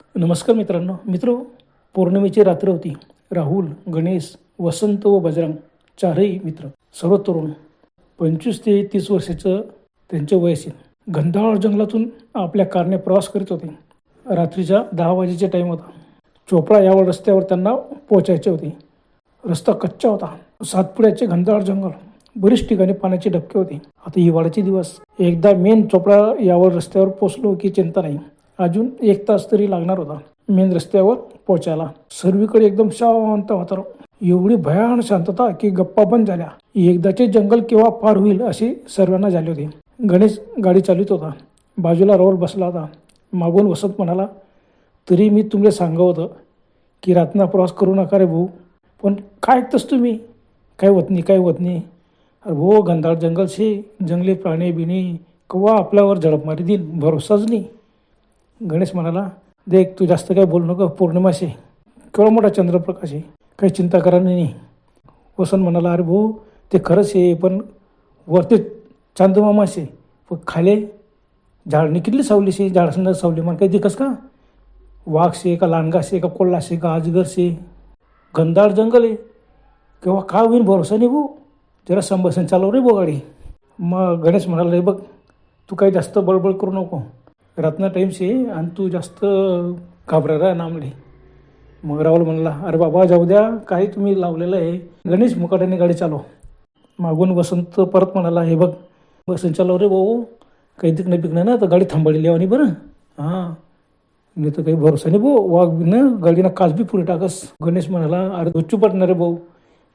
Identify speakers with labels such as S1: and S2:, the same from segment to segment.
S1: नमस्कार मित्रांनो. मित्र पौर्णिमेची रात्र होती. राहुल गणेश वसंत व बजरंग चारही मित्र सर्व तरुण पंचवीस ते तीस वर्षाचं त्यांचे वयसीन गंधाळ जंगलातून आपल्या कारने प्रवास करीत होते. रात्रीच्या दहा वाजेचा टाईम होता. चोपडा यावर रस्त्यावर त्यांना पोहोचायचे होते. रस्ता कच्चा होता. सातपुड्याचे घनदाळ जंगल बरीच ठिकाणी पाण्याचे डबके होते. आता हिवाळ्याचे दिवस. एकदा मेन चोपडा यावर रस्त्यावर पोचलो की चिंता नाही. अजून एक तास तरी लागणार होता. मेन रस्त्यावर पोहोचायला. सर्वीकडे एकदम शांत वातावरण. एवढी भयान शांतता की गप्पा बंद झाल्या. एकदाचे जंगल केव्हा पार होईल असे सर्वांना झाले होते. गणेश गाडी चालित होता. बाजूला राहुल बसला होता. मागून वसंत म्हणाला तरी मी तुमले सांगा होतं की रातना प्रवास करू नका रे भाऊ. पण काय ऐकतस तुम्ही? काय होत नाही काय होत नाही अरे भो गंधाळ जंगल शे. जंगली प्राणी बिणी कवा आपल्यावर झडप मारी देईन? भरोसाच नाही. गणेश म्हणाला देख तू जास्त काय बोलू नको पौर्णिमाशी. केवढा मोठा चंद्रप्रकाश. आहे काही चिंता करा नाही वसंत म्हणाला अरे भाऊ ते खरंच आहे पण वरती चांदमामाशी. पण खाले झाडनी कितली सावलीशी झाडासंदा सावली. मला काही दिकस का? वाघ शे का लांडगा शे का कोल्हा शे का आजगर शे गंधाळ जंगल आहे. किंवा काय होईन भरोसा नाही भाऊ? जरा संभाषण चालव रे भाऊ गाडी. मग गणेश म्हणाला रे बघ तू काही जास्त बळबळ करू नको. रातना टाईम्स शे आणि तू जास्त घाबरायला नामले मग राहुल म्हणला अरे बाबा जाऊ द्या काही तुम्ही लावलेलं आहे. गणेश मुकाट्याने गाडी चालव. मागून वसंत परत म्हणाला हे बघ वसंत चालव रे भाऊ काही तिकणं पिकणं ना तर गाडी थांबवलेली आणि बरं. हां नाही तर काही भरोसा नाही भाऊ वाघ बी ना गाडीनं काच बी पुढे टाकस. गणेश म्हणाला अरे गुच्चू पडणार रे भाऊ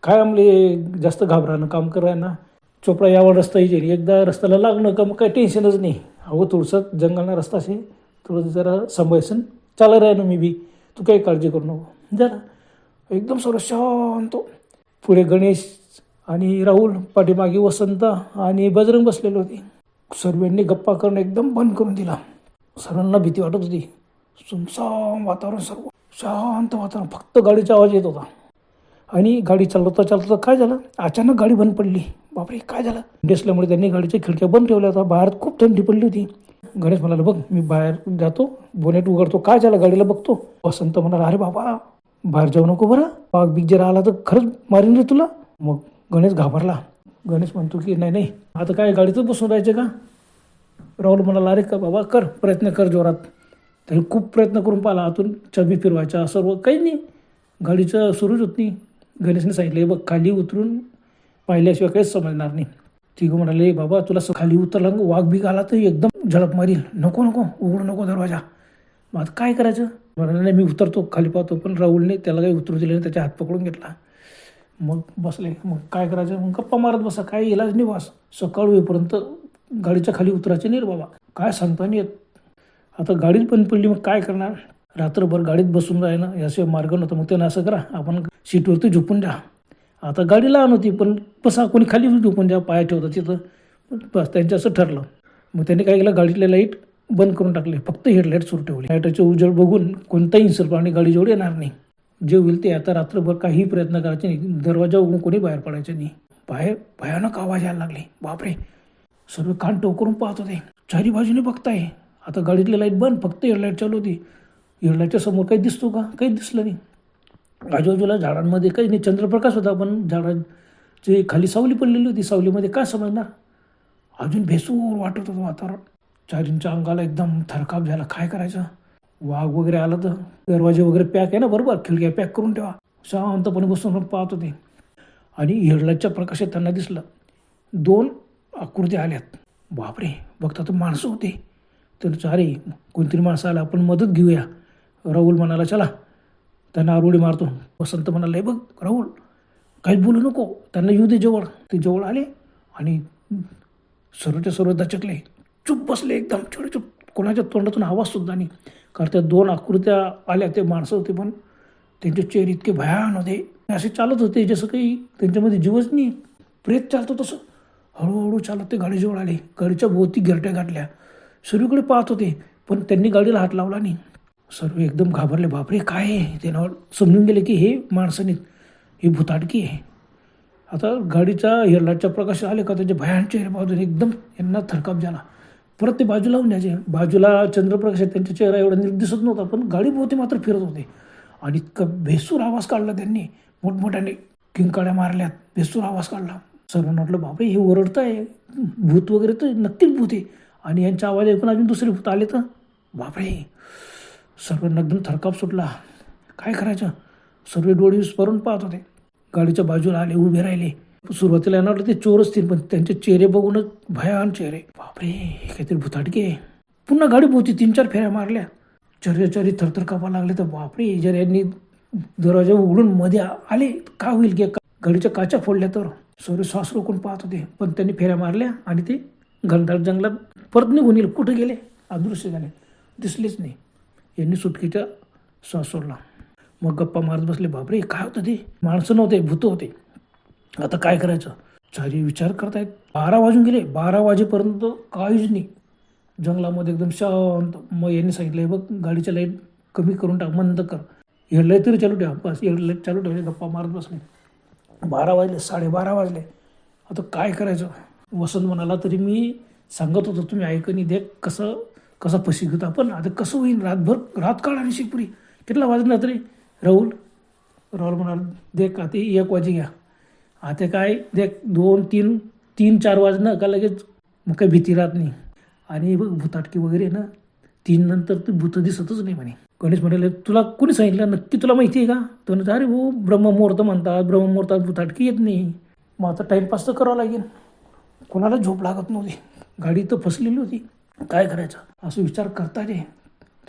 S1: काय आमले जास्त घाबरानं काम कराय ना? चोपडा यावर रस्ता येईल एकदा रस्त्याला लागणं का मग काही टेन्शनच नाही. अहो थोडंसं जंगलना रस्ता असे थोडं जरा संभाषण चालत राह ना मी बी. तू काही काळजी करू नको. जरा. एकदम सर्व शांत. पुढे गणेश आणि राहुल पाठीमागे वसंत आणि बजरंग बसलेले होते. सर्वांनी गप्पा करणं एकदम बंद करून दिला. सर्वांना भीती वाटत होती. सुमसाम वातावरण सर्व. शांत वातावरण. फक्त गाडीचा आवाज येत होता. आणि गाडी चालवता चालवता काय झालं? अचानक गाडी बंद पडली. बापरे काय झालं? डेसल्यामुळे त्यांनी गाडीच्या खिडक्या बंद ठेवल्या होत्या. बाहेर खूप थंडी पडली होती. गणेश म्हणाला बघ मी बाहेर जातो बोनेट उघडतो. काय झालं? गाडीला बघतो. वसंत म्हणाला अरे बाबा बाहेर जाऊ नको बरं. वाघ बिग जर आला तर खरंच मारीन रे तुला. मग गणेश घाबरला. गणेश म्हणतो की नाही नाही. आता काय गाडीतच बसून राहायचे का? राहुल म्हणाला अरे का बाबा कर. प्रयत्न कर जोरात. त्यांनी खूप प्रयत्न करून पाहिला. आतून चबी फिरवायच्या सर्व काही नाही. गाडीचं सुरूच होत नाही. गणेशने सांगितलं बघ खाली उतरून पाहिल्याशिवाय काहीच समजणार नाही. तिघं म्हणाले बाबा तुला खाली उतरला वाघ बिग आला तर एकदम झडप मारील. नको नको उघडू नको दरवाजा. मग आता काय करायचं? म्हणाले नाही मी उतरतो खाली पाहतो. पण राहुलने त्याला काही उतरू दिलं नाही त्याच्या हात पकडून घेतला. मग बसले. मग काय करायचं? मग गप्पा मारत बसा काय इलाज नाही वास सकाळ होईपर्यंत गाडीच्या खाली उतरायचे नाही रे बाबा. काय सांगता नाही येत? आता गाडीच पण पडली मग काय करणार? रात्रभर गाडीत बसून राहिलं याशिवाय मार्ग नव्हता. मग त्यांना असं करा आपण सीटवरती झोपून द्या आता गाडी लहान होती पण बसा कोणी खाली नव्हती पण ज्या पाया ठेवतात तिथं बस त्यांचं असं ठरलं. मग त्यांनी काय केलं गाडीतले लाइट बंद करून टाकले फक्त हेडलाईट सुरू ठेवले. लाईटाचे उजळ बघून कोणताही हिंसर प्राणी जेवढे येणार नाही. जे होईल ते आता रात्रभर काही प्रयत्न करायचे नाही दरवाजा उघडून कोणी बाहेर पडायचे नाही. बाहेर भयानक आवाज यायला लागले. बापरे! सर्व कान टोकरून पाहत होते. चारी बाजूने बघताय. आता गाडीतली लाइट बंद फक्त हेडलाईट चालू होती. हेडलाईटच्या समोर काही दिसतो का? काही दिसलं नाही. आजूबाजूला झाडांमध्ये काही नाही. चंद्रप्रकाश होता पण झाडांची खाली सावली पडलेली होती. सावलीमध्ये काय समजणार अजून भेसूर वाटत होतं वातावरण. चारींच्या अंगाला एकदम थरकाप झाला. काय करायचं? वाघ वगैरे आला तर दरवाजे वगैरे पॅक आहे ना? बरोबर. खिडक्या पॅक करून ठेवा. शांतपणे बसून पाहत होते. आणि हेडलाईटच्या प्रकाशात त्यांना दिसलं. दोन आकृत्या आल्यात. बापरे! बघता तर माणसं होते. तर चारे कोणतरी माणसं आला आपण मदत घेऊया. राहुल म्हणाला चला. त्यांना आरोडी मारतो. वसंत म्हणाले बघ राहुल काहीच बोलू नको. त्यांना येऊ दे जवळ. ते जवळ आले आणि सर्वच्या सर्व दचकले. चुप बसले एकदम छोटे चुप कोणाच्या तोंडातून आवाजसुद्धा नाही. कारण त्या दोन आकृत्या आल्या ते माणसं होते पण त्यांचे चेहरे इतके भयान होते. असे चालत होते जसं काही त्यांच्यामध्ये जीवच नाही. प्रेत चालतो तसं. हळूहळू चालत ते गाडीजवळ आले. गाडीच्या भोवती गिरट्या गाठल्या. सर्वीकडे पाहत होते पण त्यांनी गाडीला हात लावला नाही. सर्व एकदम घाबरले. बापरे काय आहे? त्यांना समजून गेले की हे माणसं नाहीत ही भूताटकी आहे. आता गाडीच्या हेडलाईटच्या प्रकाश आले का? त्याचे भयान चेहरे पाहून एकदम यांना थरकाप झाला. परत ते बाजूला होऊन द्यायचे बाजूला चंद्रप्रकाश आहेत, त्यांचा चेहरा एवढा नीट दिसत नव्हता पण गाडी भोवती मात्र फिरत होते. आणि इतकं भेसूर आवाज काढला त्यांनी. मोठमोठ्याने किंकाड्या मारल्यात. भेसूर आवाज काढला. सर्वांना वाटलं बापरे हे ओरडत आहे भूत वगैरे तर नक्कीच भूत आहे. आणि यांचा आवाज ऐकून अजून दुसरे भूत आले तर बापरे. सर्वांना एकदम थरकाप सुटला. काय करायचं? सर्व डोळे विस्फारून पाहत होते. गाडीच्या बाजूला आले उभे राहिले. सुरुवातीला येणार ते चोर असतील पण त्यांचे चेहरे बघूनच भयान चेहरे. बापरे हे काहीतरी भुताटके पुन्हा गाडी भोवती तीन चार फेऱ्या मारल्या. चर्याचरी थरथर कापा लागले तर बापरे जर यांनी दरवाजा उघडून मध्ये आले का होईल की गाडीच्या काच्या फोडल्या तर? सर्व श्वास रोखून पाहत होते पण त्यांनी फेऱ्या मारल्या आणि ते घनदाट जंगलात परत निघून गेले. कुठे गेले? अदृश्य झाले. दिसलेच नाही. यांनी सुटकीचा श्वास सोडला. मग गप्पा मारत बसले बापरे काय होतं ते? माणसं नव्हते भूत होते. आता काय करायचं? चारी विचार करतायत. बारा वाजून गेले. बारा वाजेपर्यंत काहीच नाही. जंगलामध्ये एकदम शांत. मग यांनी सांगितलं बघ गाडीच्या लाइट कमी करून टाक मंद कर. हेडलाईट तरी चालू ठेवा. बस हेडलाईट चालू ठेवले गप्पा मारत बसले. बारा वाजले साडेबारा वाजले. आता काय करायचं? वसंत म्हणाला तरी मी सांगत होतो तुम्ही ऐकणी दे कसं कसा फसी घेतो आपण आता कसं होईल रातभर रात काढ आणि शिकपुरी कितला वाजणार तरी? राहुल राहुल म्हणाल देख आता एक वाजे घ्या. आता काय? देख दोन तीन तीन चार वाजणं का लगेच? मग काही भीती राहत नाही. आणि बघ भूताटकी वगैरे ना तीन नंतर ते भूत दिसतच नाही म्हणे. गणेश म्हणाले तुला कोणी सांगितलं? नक्की तुला माहिती आहे का? तर म्हणतो, अरे हो ब्रह्ममुहूर्त म्हणतात. ब्रह्ममुहूर्तात भूताटकी येत नाही. मग आता टाईमपास तर करावं लागेल. कोणाला झोप लागत नव्हती. गाडी तर फसलेली होती. काय करायचं? असं विचार करता रे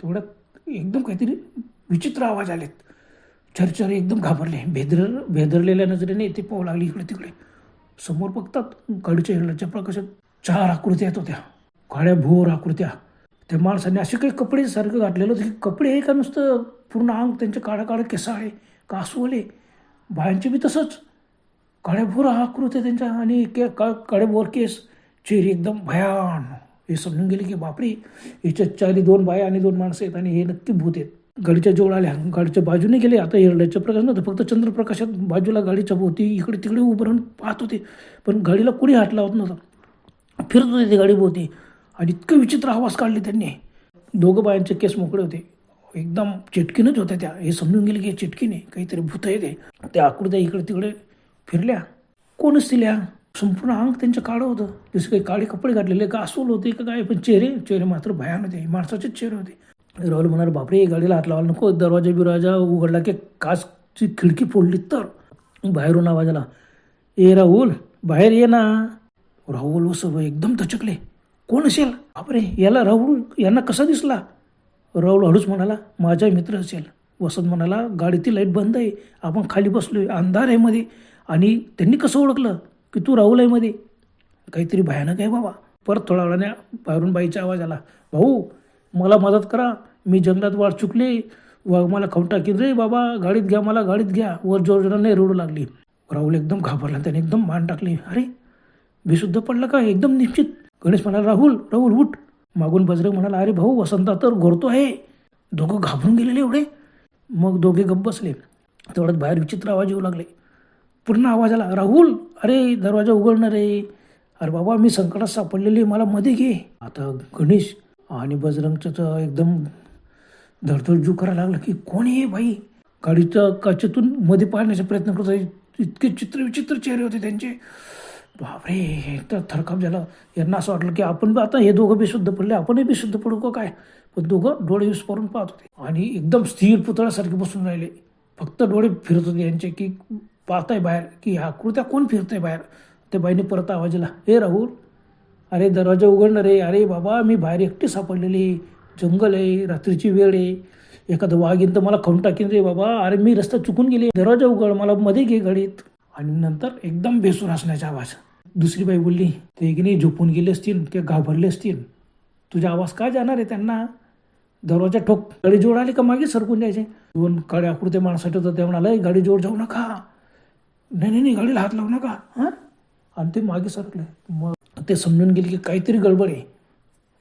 S1: तेवढ्यात एकदम काहीतरी विचित्र आवाज आलेत. चरचर एकदम घाबरले. भेदर भेदरलेल्या नजरेने ते पाहू लागली इकडे तिकडे. समोर बघतात गाडीच्या हिरणाच्या प्रकाशात चार आकृत्या येत होत्या. काळ्या भोर आकृत्या. त्या माणसाने असे काही कपडे सारखं घातलेलं होतं की कपडे आहे का नुसतं पूर्ण अंग त्यांचे काळा काळा केसाळे का अस्वले बायांचे बी तसंच. काळ्या भोर आकृत्या त्यांच्या आणि के का काळेभोर केस. चेहरे एकदम भयान. हे समजून गेले की बापरे याच्या चारी दोन बाया आणि दोन माणसं आहेत आणि हे नक्की भूत आहेत. गाडीच्या जवळ आल्या गाडीच्या बाजूने गेले. आता एरड्याच्या प्रकाश नव्हतं फक्त चंद्रप्रकाशात बाजूला गाडीच्या भोवती इकडे तिकडे उभं राहून पाहत होते. पण गाडीला कोणी हात लावत नव्हतं. फिरत होते ते गाडी भोवती आणि इतकं विचित्र आवाज काढले त्यांनी. दोघं बायांचे केस मोकळे होते. एकदम चिटकीनच होत्या त्या. हे समजून गेले की चिटकीने काहीतरी भूत आहे ते त्या आकृत्या इकडे तिकडे फिरल्या. कोणच तिल्या संपूर्ण अंग त्यांचं काळं होतं. जसं काही काळे कपडे घातलेले का असूल होते का काय पण चेहरे चेहरे मात्र भयान होते. माणसाचेच चेहरे होते. राहुल म्हणाल बापरे गाडीला हात लावायला नको. दरवाजा बिरवाजा उघडला की काचची खिडकी फोडली तर. बाहेरून आवाज आला ए राहुल बाहेर ये ना. राहुल व एकदम दचकले कोण असेल? बापरे याला राहुल यांना कसा दिसला? राहुल हळूच म्हणाला माझा मित्र असेल. वसंत म्हणाला गाडीतील लाइट बंद आहे. आपण खाली बसलोय. अंधार आहे मध्ये. आणि त्यांनी कसं ओळखलं? की तू राहुल आहे मध्ये काहीतरी भयानक आहे बाबा. परत थोड्या वेळाने बाहेरून बाईचा आवाज आला. भाऊ मला मदत करा. मी जंगलात वाट चुकले. व मला खाऊन टाकीन. रे बाबा गाडीत घ्या मला गाडीत घ्या. वर जोरजोराने रडू लागली. राहुल एकदम घाबरला. त्याने एकदम मान टाकली. अरे बेशुद्ध पडलं का? एकदम निश्चित. गणेश म्हणाला राहुल राहुल उठ. मागून बजरंग म्हणाला अरे भाऊ वसंता तर घोरतो आहे. दोघं घाबरून गेलेले एवढे. मग दोघे गप्प बसले. तेवढ्यात बाहेर विचित्र आवाज येऊ लागले. पूर्ण आवाज आला राहुल अरे दरवाजा उघडणार रे. अरे बाबा मी संकटात सापडलेली आहे, मला मध्ये घे. आता गणेश आणि बजरंगचं तर एकदम धडधड जू करायला लागलं की कोण आहे बाई? गाडीच्या काचेतून मध्ये पाहण्याचा प्रयत्न करत आहे इतके चित्र विचित्र चेहरे होते त्यांचे. बापरे हे तर थरकाप झाला. यांना असं वाटलं की आपण आता हे दोघं बेशुद्ध पडले आपणही बेशुद्ध पडू का काय? पण दोघं डोळे विस्फोरून पाहत होते. आणि एकदम स्थिर पुतळ्यासारखे बसून राहिले. फक्त डोळे फिरत होते यांचे की पाहताय बाहेर की हा कृत्या कोण फिरतोय बाहेर? त्या बाईने परत आवाज हे राहुल अरे दरवाजा उघडणार रे. अरे बाबा मी बाहेर एकटी सापडलेली जंगल आहे रात्रीची वेळ आहे. एखादं वाघ येईन तर मला खाऊन टाकीन रे बाबा. अरे मी रस्ता चुकून गेले. दरवाजा उघड मला मध्ये घे गाडीत आणि नंतर एकदम बेसूर असण्याचा आवाज. दुसरी बाई बोलली ते की नाही झोपून गेले असतील किंवा घाबरले असतील. तुझा आवाज काय जाणार आहे त्यांना? दरवाजा ठोक. गाडी जोड आली का मागे सरकून द्यायचे दोन काळ्या आकृत्या माणसाचे होतं ते म्हणाला गाडी जोड जाऊ नका. नाही नाही नाही गाडीला हात लावू नका हां? आणि ते मागे सरकले. मग ते समजून गेले की काहीतरी गडबड आहे.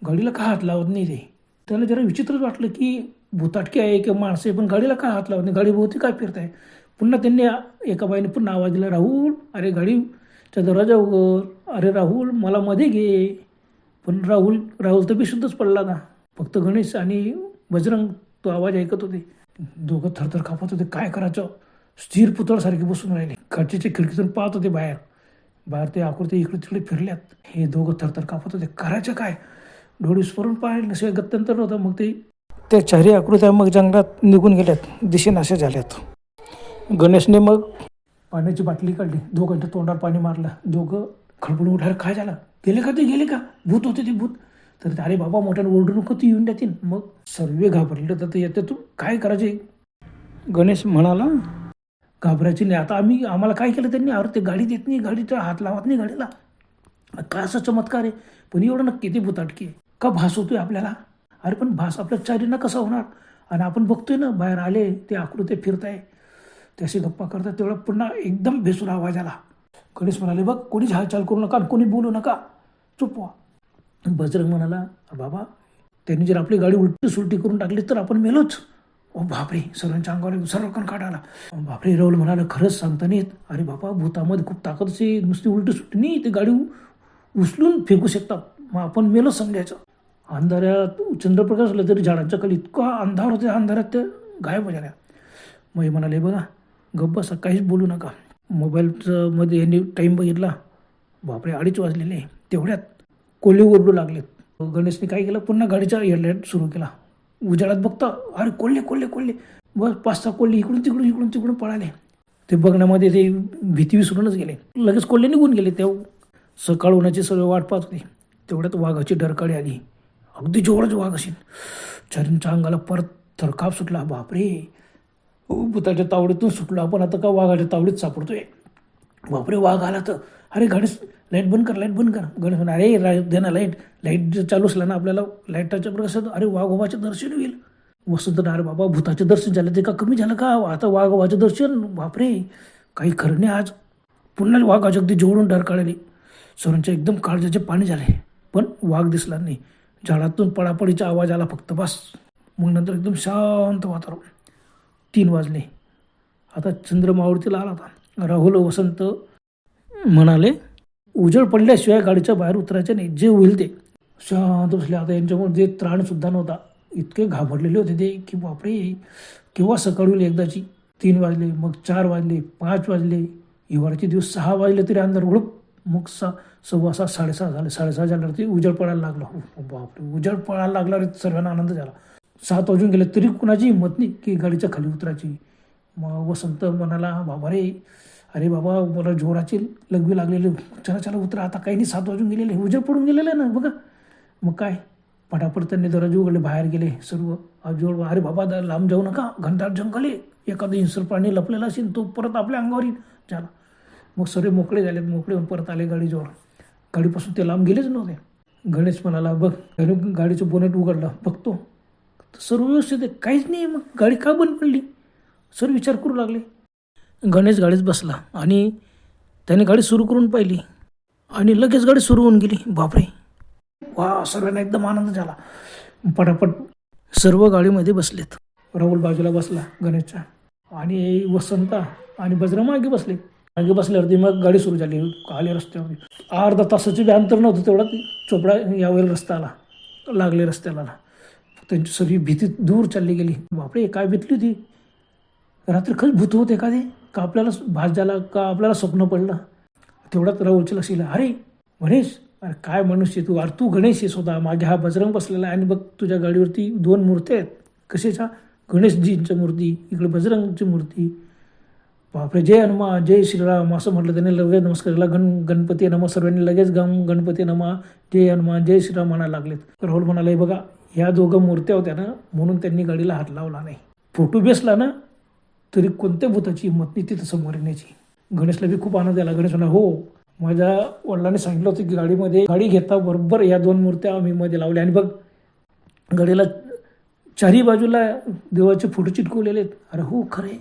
S1: गाडीला का हात लावत नाही ते? त्याला जरा विचित्रच वाटलं की भूताटकी आहे किंवा माणसं आहे पण गाडीला का हात लावत नाही? गाडीभोवती काय फिरताय? पुन्हा त्यांनी एका बाईने पुन्हा आवाज दिला राहुल अरे गाडीचा दरवाजा उघड अरे राहुल मला मध्ये घे. पण राहुल राहुल तर बेशुद्धच पडला ना. फक्त गणेश आणि बजरंग तो आवाज ऐकत होते. दोघं थरथर कापत होते. काय करायचं? स्थिर पुतळासारखे बसून राहिले. काचेच्या खिडकीतून पाहत होते बाहेर. बाहेर ते आकृती इकडे तिकडे फिरल्यात. हे दोघं थरथर कापत होते. करायचं काय? डोळे स्मरून पाहिले नसे गत्यंतर नव्हतं. मग ते त्या चारही आकृत्या मग जंगलात निघून गेल्यात. दिशेनाशा झाल्यात. गणेशने मग पाण्याची बाटली काढली. दोघांच्या तोंडावर पाणी मारलं. दोघं खडबडून उठायला काय झालं? गेले का ते? गेले का? भूत होते ते भूत. तर अरे बाबा मोठ्यानं ओरडू नको ती येऊन देतील मग सर्व घाबरले. तर ते येते तू काय करायचे? गणेश म्हणाला घाबरायची नाही. आता आम्ही आम्हाला काय केलं त्यांनी? अरे ते गाडी देत नाही गाडीचा हात लावत नाही गाडीला. काय असं चमत्कार आहे? पण एवढं नक्की ते भुताटकी का भास होतोय आपल्याला? अरे पण भास आपल्या चारीनं कसा होणार? आणि आपण बघतोय ना बाहेर आले ते आकृते फिरताय त्याशी गप्पा करतात तेवढा पुन्हा एकदम भेसूर आवाज आला. गणेश म्हणाले बघ कोणीच हालचाल करू नका आणि कोणी बोलू नका. चुप व्हा. बजरंग म्हणाला बाबा त्यांनी जर आपली गाडी उलटी सुलटी करून टाकली तर आपण मेलोच. ओ बापरे सर्वांच्या अंगावर सर्वकण काढाला बापरे राहुल म्हणाला खरंच सांगता नाहीत. अरे बापा भूतामध्ये खूप ताकद असे नुसती उलटी सुलटी नाही ते गाडी उचलून फेकू शकतात मग आपण मेलोच समजायचं अंधाऱ्यात चंद्रप्रकाश असलं तरी झाडांच्या खाली इतका अंधार होते अंधारात ते गायब झाल्या. मग हे म्हणाले बघा गप्प बसा काहीच बोलू नका. मोबाईलचं मध्ये यांनी टाईम बघितला. बापरे अडीच वाजलेले. तेवढ्यात कोल्हे ओरडू लागलेत. गणेशने काय केलं? पुन्हा गाडीचा हेडलाईट सुरू केला. उजाडात बघता अरे कोल्हे कोल्हे कोल्हे. बस पाच सहा कोल्हे इकडून तिकडून इकडून तिकडून पळाले. ते बघण्यामध्ये ते भीती विसरूनच गेले. लगेच कोल्हे निघून गेले. तेव्हा सकाळ होण्याची सर्व वाट पाहत होती. तेवढ्यात वाघाची डरकाळी आली. अगदी जोरच वाघ असेल चरणच्या अंगाला परत थरकाप सुटला. बापरे. भुताच्या भूताच्या तावडीतून सुटलो. आपण आता का वाघाच्या तावडीत सापडतोय? बापरे वाघ आला तर. अरे गणेश लाइट बंद कर लाइट बंद कर. गणेश म्हणा अरे लाइट दे ना लाइट. लाइट जर चालू असला ना आपल्याला लाईटाच्या प्रकाशात अरे वाघोबाचे दर्शन होईल. वसंत अरे बाबा भूताचे दर्शन झालं ते का कमी झालं का? आता वाघोबाचे दर्शन बापरे! काही खरं नाही आज. पुन्हा वाघ अगदी जोडून डर काढले सर्वांच्या एकदम काळजाचे पाणी झाले. पण वाघ दिसला नाही. झाडातून पडापडीचा आवाज आला फक्त बस. मग नंतर एकदम शांत वातावरण. तीन वाजले. आता चंद्र मावळतीला आला होता. राहुल वसंत म्हणाले उजळ पडल्याशिवाय गाडीच्या बाहेर उतरायचे नाही. जे होईल ते. शांत बसले. आता यांच्यामध्ये त्राणसुद्धा नव्हता. इतके घाबरलेले होते ते की बापरे. केव्हा सकाळ होईल एकदाची? तीन वाजले मग चार वाजले पाच वाजले. हिवाळ्याचे दिवस सहा वाजले तरी अंधार उडप. मग सा सव्वा सहा साडेसहा झाले. साडेसहा झाल्यावरती उजळ पडायला लागला. हो, हो बापरे. उजळ पडायला लागल्यावर सर्वांना आनंद झाला. सात वाजून गेले तरी कुणाची हिंमत नाही की गाडीच्या खाली उतरायची. मग वसंत म्हणाला बाबा रे अरे बाबा मला जोराची लघवी लागलेली चला चला उतरा आता काही नाही सात वाजून गेलेले उजेड पडून गेलेले ना बघा. मग काय? पटापट त्यांनी दरवाजे उघडले बाहेर गेले सर्व आजोळ अरे बाबा दा- लांब जाऊ नका घंटाळ जंगल आहे. एखादं हिंसर प्राणी लपलेला असेल तो परत आपल्या अंगावर येईल. झाला मग सर्व मोकळे झाले मोकळे होऊन परत आले गाडीजवळ. गाडीपासून ते लांब गेलेच नव्हते. गणेश म्हणाला बघ गणेश गाडीचं बोनेट उघडलं बघतो. सर्व व्यवस्थित आहे काहीच नाही मग. गाडी का बंद पडली? सर विचार करू लागले. गणेश गाडीत बसला आणि त्याने गाडी सुरू करून पाहिली आणि लगेच गाडी सुरू होऊन गेली. बापरे. वा सर्वांना एकदम आनंद झाला. पटापट सर्व गाडीमध्ये बसलेत. राहुल बाजूला बसला गणेशच्या. आणि वसंता आणि बजरा मागे बसले. मागे बसल्यावरती मग गाडी सुरू झाली. आले रस्त्यावरती. अर्धा तासाची बी अंतर नव्हतं तेवढा. चोपडा यावेळी रस्ता आला लागले रस्त्याला. त्यांची सगळी भीती दूर चालली गेली. बापरे काय भीतली होती? रात्री खरंच भूत होते का ते? का आपल्याला भास झाला का आपल्याला स्वप्न पडलं? तेवढ्यात राहुलच्या लक्ष आलं अरे गणेश अरे काय मनुष्य तू? अरे तू गणेश आहेस होता. मागे हा बजरंग बसलेला आहे आणि बघ तुझ्या गाडीवरती दोन मूर्त्या आहेत. कशाच्या? गणेशजींच्या मूर्ती इकडे बजरंगची मूर्ती. बापरे जय हनुमान जय श्रीराम असं म्हटलं त्याने लगेच नमस्कार केला गण गणपती नमा सर्वांनी लगेच गम गणपती नमा जय हनुमान जय श्रीराम म्हणायला लागलेत. राहुल म्हणाले बघा ह्या दोघं मूर्त्या होत्या ना म्हणून त्यांनी गाडीला हात लावला नाही. फोटो बेसला ना तरी कोणत्या भूताची हिंमत नाही तिथं समोर येण्याची. गणेशला बी खूप आनंद आला गणेश म्हणा हो माझ्या वडिलांनी सांगितलं होतं की गाडीमध्ये गाडी घेता बरोबर या दोन मूर्त्या आम्ही मध्ये लावल्या. आणि बघ गाडीला चारही बाजूला देवाचे फोटो चिटकवलेले आहेत. अरे हो खरं आहे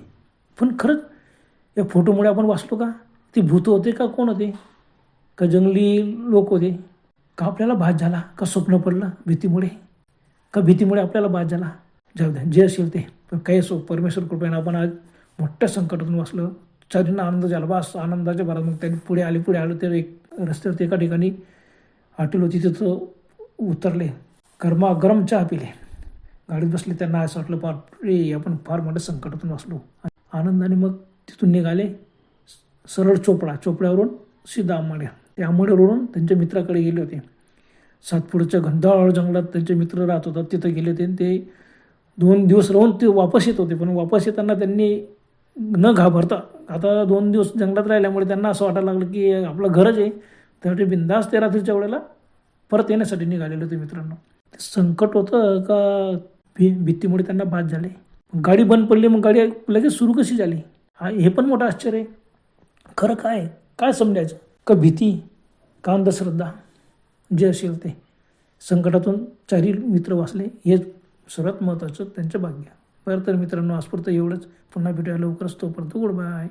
S1: पण खरंच या फोटोमुळे आपण वाचलो का? ते भूत होते का? कोण होते? का जंगली लोक होते? का आपल्याला भात झाला? का स्वप्न पडलं भीतीमुळे? का भीतीमुळे आपल्याला भात झाला? जाऊ द्या जे असेल ते. तर काही असो परमेश्वर कृपेनं आपण आज मोठ्या संकटातून वाचलं. चारींना आनंद झाला. बास आनंदाच्या भरात मग त्यांनी पुढे आले पुढे आलो तर एक रस्त्यावरती एका ठिकाणी हॉटेल होती तिथं उतरले. गरमागरम चहा पिले. गाडीत बसले त्यांना असं वाटलं फार रे आपण फार मोठ्या संकटातून वाचलो. आनंदाने मग तिथून निघाले. सरळ चोपडा चोपड्यावरून सीधा आंबाड्या. ते आंबाड्यावरून त्यांच्या मित्राकडे गेले होते. सातपुडच्या घंधाळ जंगलात त्यांचे मित्र राहत होतात तिथं गेले होते आणि ते दोन दिवस राहून ते वापस येत होते पण वापस येताना त्यांनी न घाबरता आता दोन दिवस जंगलात राहिल्यामुळे त्यांना असं वाटायला लागलं की आपलं घरच आहे त्यासाठी बिंदास ते रात्रीच्या वेळेला परत येण्यासाठी निघालेले होते मित्रांनो. ते संकट होतं का भी भीतीमुळे त्यांना बाद झाले. गाडी बंद पडली मग गाडी लगेच सुरू कशी झाली? हा हे पण मोठं आश्चर्य आहे. खरं काय? काय समजायचं? का भीती? का अंधश्रद्धा? जे असेल ते. संकटातून चारी मित्र वाचले. हे सर्वात महत्त्वाचं त्यांचं भाग्य. बरं तर मित्रांनो आजपुरतं एवढंच. पुन्हा भेटूया लवकरच. तोपर्यंत गुड बाय.